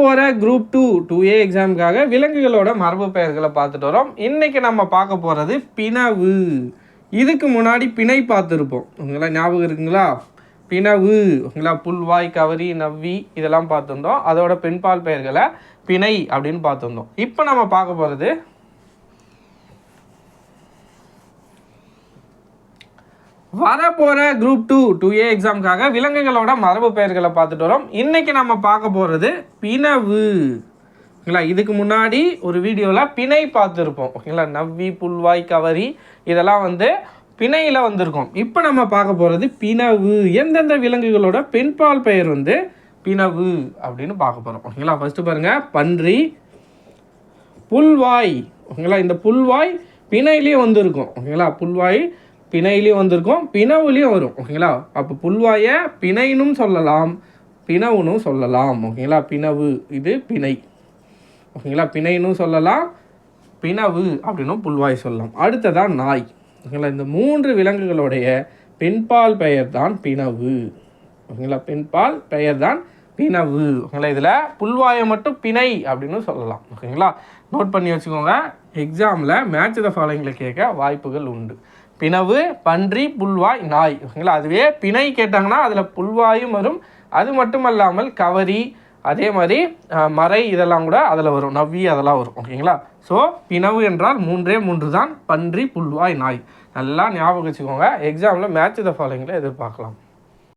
வரப்போகிற group two two A எக்ஸாமுக்காக விலங்குகளோட மரபு பெயர்களை பார்த்துட்டு வரோம். இன்றைக்கி நம்ம பார்க்க போகிறது பிணவு. இதுக்கு முன்னாடி பிணை பார்த்துருப்போம். உங்களா ஞாபகம் இருக்குங்களா? பிணவு உங்களா புல்வாய் கவரி நவ்வி இதெல்லாம் பார்த்துருந்தோம். அதோட பெண்பால் பெயர்களை பிணை அப்படின்னு பார்த்துருந்தோம். இப்போ நம்ம பார்க்க போகிறது வரப்போகிற குரூப் டூ டூ ஏ எக்ஸாமுக்காக விலங்குகளோட மரபு பெயர்களை பார்த்துட்டு வரோம். இன்றைக்கி நம்ம பார்க்க போகிறது பிணவு. ஓகேங்களா? இதுக்கு முன்னாடி ஒரு வீடியோவில் பிணை பார்த்துருப்போம். ஓகேங்களா? நவ்வி புல்வாய் கவரி இதெல்லாம் வந்து பிணையில் வந்திருக்கும். இப்போ நம்ம பார்க்க போகிறது பிணவு. எந்தெந்த விலங்குகளோட பெண்பால் பெயர் வந்து பிணவு அப்படின்னு பார்க்க போகிறோம் ஓகேங்களா? ஃபஸ்ட்டு பாருங்கள் பன்றி புல்வாய். ஓகேங்களா? இந்த புல்வாய் பிணையிலையும் வந்திருக்கும். ஓகேங்களா? புல்வாய் பிணையிலையும் வந்திருக்கும் பிணவுலையும் வரும் ஓகேங்களா? அப்போ புல்வாயை பிணைனும் சொல்லலாம் பிணவுனும் சொல்லலாம் ஓகேங்களா? பிணவு இது பிணை ஓகேங்களா? பிணைனும் சொல்லலாம் பிணவு அப்படின்னும் புல்வாய் சொல்லலாம். அடுத்ததான் நாய் ஓகேங்களா? இந்த மூன்று விலங்குகளுடைய பெண்பால் பெயர் தான் பிணவு ஓகேங்களா? பெண்பால் பெயர் தான் பிணவு ஓகேங்களா? இதில் புல்வாயை மட்டும் பிணை அப்படின்னு சொல்லலாம் ஓகேங்களா? நோட் பண்ணி வச்சுக்கோங்க எக்ஸாமில் மேட்ச் த ஃபாலோயிங்கில் கேட்க வாய்ப்புகள் உண்டு. பிணவு பன்றி புல்வாய் நாய். ஓகேங்களா? அதுவே பிணை கேட்டாங்கன்னா அதில் புல்வாயும் வரும். அது மட்டும் அல்லாமல் கவரி அதே மாதிரி மறை இதெல்லாம் கூட அதில் வரும். நவ்வி அதெல்லாம் வரும். ஓகேங்களா? ஸோ பிணவு என்றால் மூன்றே மூன்று தான். பன்றி புல்வாய் நாய். நல்லா ஞாபகம் வச்சுக்கோங்க. எக்ஸாமில் மேட்ச் த ஃபாலோயிங்கில் எதிர்பார்க்கலாம்.